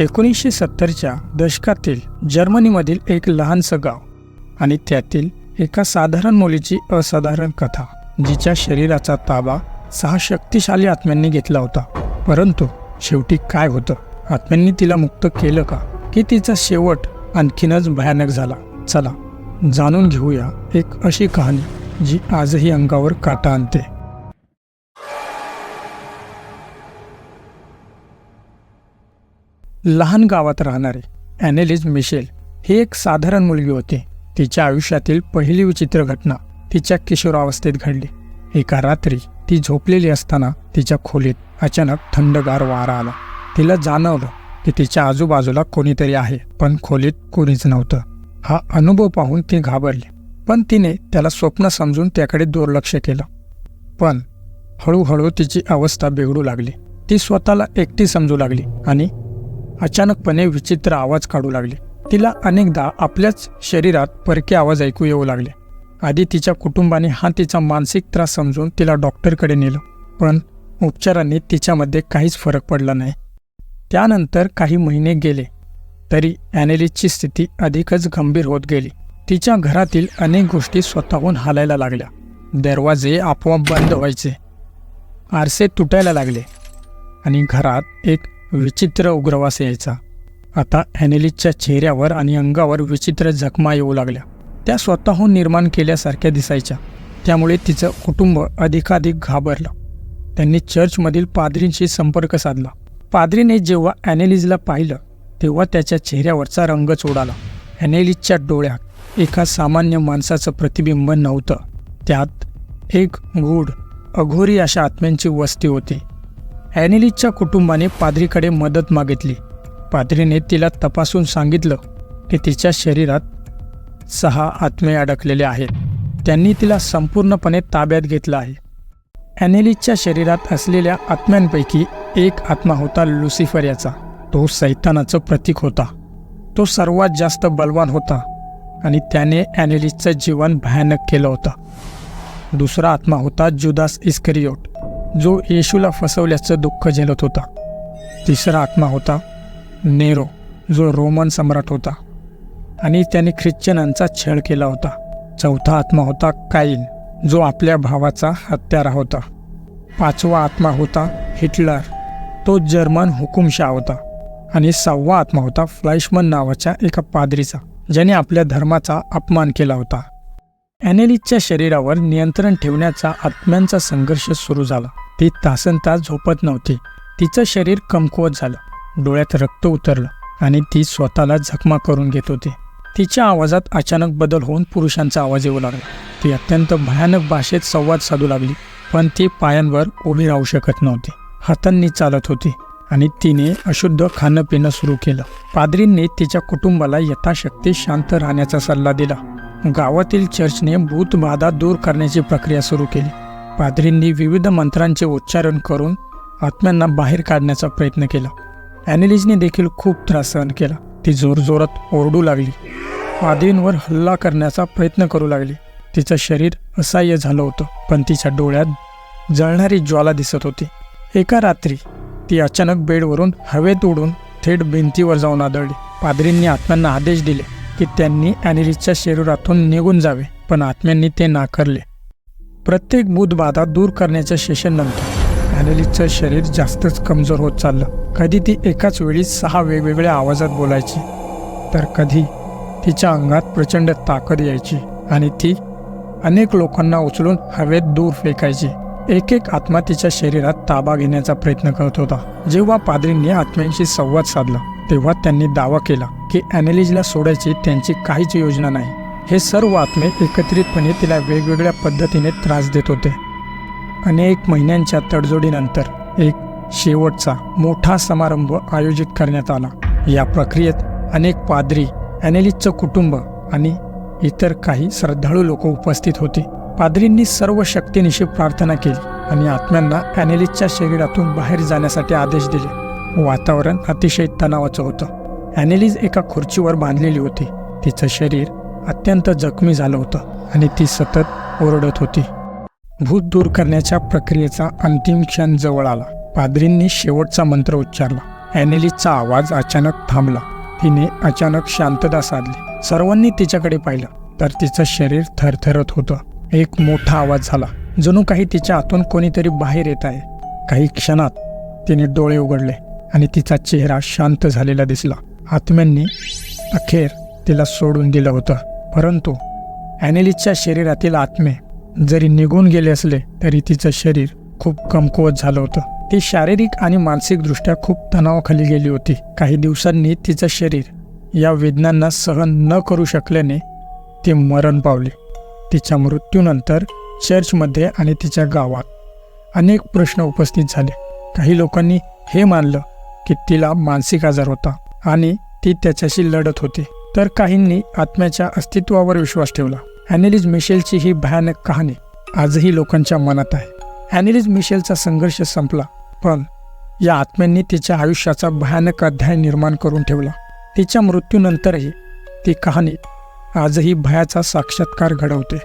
एकोणीसशे सत्तरच्या दशकातील जर्मनीमधील एक लहानसं गाव आणि त्यातील एका साधारण मुलीची असाधारण कथा जिच्या शरीराचा ताबा सहा शक्तिशाली आत्म्यांनी घेतला होता. परंतु शेवटी काय होतं? आत्म्यांनी तिला मुक्त केलं का? की तिचा शेवट आणखीनच भयानक झाला? चला जाणून घेऊया एक अशी कहाणी जी आजही अंगावर काटा आणते. लहान गावात राहणारे ॲनेलिज मिशेल ही एक साधारण मुलगी होती. तिच्या आयुष्यातील पहिली विचित्र घटना तिच्या किशोरावस्थेत घडली. एका रात्री ती झोपलेली असताना तिच्या खोलीत अचानक थंडगार वारा आला. तिला जाणवलं की तिच्या आजूबाजूला कोणीतरी आहे पण खोलीत कोणीच नव्हतं. हा अनुभव पाहून ती घाबरली पण तिने त्याला स्वप्न समजून त्याकडे दुर्लक्ष केलं. पण हळूहळू तिची अवस्था बिघडू लागली. ती स्वतःला एकटी समजू लागली आणि अचानकपणे विचित्र आवाज काढू लागले. तिला अनेकदा आपल्याच शरीरात परके आवाज ऐकू येऊ लागले. आधी तिच्या कुटुंबाने हा तिचा मानसिक त्रास समजून तिला डॉक्टरकडे नेलं पण उपचारांनी तिच्यामध्ये काहीच फरक पडला नाही. त्यानंतर काही महिने गेले तरी ॲनेलिसची स्थिती अधिकच गंभीर होत गेली. तिच्या घरातील अनेक गोष्टी स्वतःहून हालायला लागल्या. दरवाजे आपोआप बंद व्हायचे. आरसे तुटायला लागले आणि घरात एक विचित्र उग्रवास यायचा. आता ॲनेलिसच्या चेहऱ्यावर आणि अंगावर विचित्र जखमा येऊ लागल्या. त्या स्वतःहून निर्माण केल्यासारख्या दिसायच्या. त्यामुळे तिचं कुटुंब अधिकाधिक घाबरलं. त्यांनी चर्चमधील पादरींशी संपर्क साधला. पादरीने जेव्हा ॲनेलिजला पाहिलं तेव्हा त्याच्या चेहऱ्यावरचा रंगच उडाला ॲनेलिजच्या डोळ्यात एका सामान्य माणसाचं प्रतिबिंब नव्हतं. त्यात एक गूढ अघोरी अशा आत्म्यांची वस्ती होती. ॲनेलिजच्या कुटुंबाने पादरीकडे मदत मागितली. पादरीने तिला तपासून सांगितलं की तिच्या शरीरात सहा आत्मे अडकलेले आहेत. त्यांनी तिला संपूर्णपणे ताब्यात घेतलं आहे. ॲनेलिजच्या शरीरात असलेल्या आत्म्यांपैकी एक आत्मा होता लुसिफर याचा. तो सैतानाचं प्रतीक होता. तो सर्वात जास्त बलवान होता आणि त्याने ॲनेलिजचं जीवन भयानक केलं होतं. दुसरा आत्मा होता जुदास इस्करियोट. जो येशूला फसवल्याचं दुःख झेलत होता. तिसरा आत्मा होता नेरो जो रोमन सम्राट होता. आणि त्याने ख्रिश्चनांचा छळ केला होता. चौथा आत्मा होता काईन जो आपल्या भावाचा हत्यारा होता. पाचवा आत्मा होता हिटलर तो जर्मन हुकुमशाह होता. आणि सहावा आत्मा होता फ्लाइशमन नावाच्या एका पादरीचा ज्याने आपल्या धर्माचा अपमान केला होता. ॲनेलिसच्या शरीरावर नियंत्रण ठेवण्याचा आत्म्यांचा संघर्ष सुरू झाला. ती तासन तास झोपत नव्हती. तिचं शरीर कमकुवत झालं. डोळ्यात रक्त उतरलं आणि ती स्वतःला जखमा करून घेत होती. तिच्या आवाजात अचानक बदल होऊन पुरुषांचा आवाज येऊ लागला. ती अत्यंत भयानक भाषेत संवाद साधू लागली पण ती पायांवर उभी राहू शकत नव्हती. हातांनी चालत होती आणि तिने अशुद्ध खाणं पिणं सुरू केलं. पादरींनी तिच्या कुटुंबाला यथाशक्ती शांत राहण्याचा सल्ला दिला. गावातील चर्चने भूतबाधा दूर करण्याची प्रक्रिया सुरू केली. पादरींनी विविध मंत्रांचे उच्चारण करून आत्म्यांना बाहेर काढण्याचा प्रयत्न केला. ॲनेलिजने देखील खूप त्रास सहन केला. ती जोरजोरात ओरडू लागली. पादरींवर हल्ला करण्याचा प्रयत्न करू लागली. तिचं शरीर असह्य झालं होतं पण तिच्या डोळ्यात जळणारी ज्वाला दिसत होती. एका रात्री ती अचानक बेडवरून हवेत उडून थेट भिंतीवर जाऊन आदळली. पादरींनी आत्म्यांना आदेश दिले की त्यांनी ॲनेलिसच्या शरीरातून निघून जावे पण आत्म्यांनी ते नाकारले. प्रत्येक बुधबाधा दूर करण्याच्या सेशननंतर ॲनेलिसचं शरीर जास्तच कमजोर होत चाललं. कधी ती एकाच वेळी सहा वेगवेगळ्या आवाजात बोलायची तर कधी तिच्या अंगात प्रचंड ताकद यायची आणि ती अनेक लोकांना उचलून हवेत दूर फेकायची. एक एक आत्मा तिच्या शरीरात ताबा घेण्याचा प्रयत्न करत होता. जेव्हा पादरींनी आत्म्यांशी संवाद साधला तेव्हा त्यांनी दावा केला की ॲनेलिजला सोडायची त्यांची काहीच योजना नाही. हे सर्व आत्मे एकत्रितपणे तिला वेगवेगळ्या पद्धतीने त्रास देत होते. अनेक महिन्यांच्या तडजोडीनंतर एक शेवटचा मोठा समारंभ आयोजित करण्यात आला. या प्रक्रियेत अनेक पादरी ॲनेलिजचं कुटुंब आणि इतर काही श्रद्धाळू लोक उपस्थित होते. पादरींनी सर्व शक्तीनिशी प्रार्थना केली आणि आत्म्यांना ॲनेलिजच्या शरीरातून बाहेर जाण्यासाठी आदेश दिले. वातावरण अतिशय तणावाचं होतं. ॲनेलीज एका खुर्चीवर बांधलेली होती. तिचं शरीर अत्यंत जखमी झालं होतं आणि ती सतत ओरडत होती. भूत दूर करण्याच्या प्रक्रियेचा अंतिम क्षण जवळ आला. पादरींनी शेवटचा मंत्र उच्चारला. ॲनेलीजचा आवाज अचानक थांबला. तिने अचानक शांतता साधली. सर्वांनी तिच्याकडे पाहिलं तर तिचं शरीर थरथरत होतं. एक मोठा आवाज झाला. जणू काही तिच्या आतून कोणीतरी बाहेर येत आहे. काही क्षणात तिने डोळे उघडले आणि तिचा चेहरा शांत झालेला दिसला. आत्म्यांनी अखेर तिला सोडून दिलं होतं. परंतु ॲनेलिसच्या शरीरातील आत्मे जरी निघून गेले असले तरी तिचं शरीर खूप कमकुवत झालं होतं. ती शारीरिक आणि मानसिकदृष्ट्या खूप तणावाखाली गेली होती. काही दिवसांनी तिचं शरीर या वेदनांना सहन न करू शकल्याने ती मरण पावली. तिच्या मृत्यूनंतर चर्चमध्ये आणि तिच्या गावात अनेक प्रश्न उपस्थित झाले. काही लोकांनी हे मानलं की तिला मानसिक आजार होता. आणि ती त्याच्याशी लढत होती. तर काहींनी आत्म्याच्या अस्तित्वावर विश्वास ठेवला. ॲनेलिज मिशेलची ही भयानक कहाणी आजही लोकांच्या मनात आहे. ॲनेलिज मिशेलचा संघर्ष संपला पण या आत्म्यांनी तिच्या आयुष्याचा भयानक अध्याय निर्माण करून ठेवला. तिच्या मृत्यूनंतरही ती कहाणी आजही भयाचा साक्षात्कार घडवते.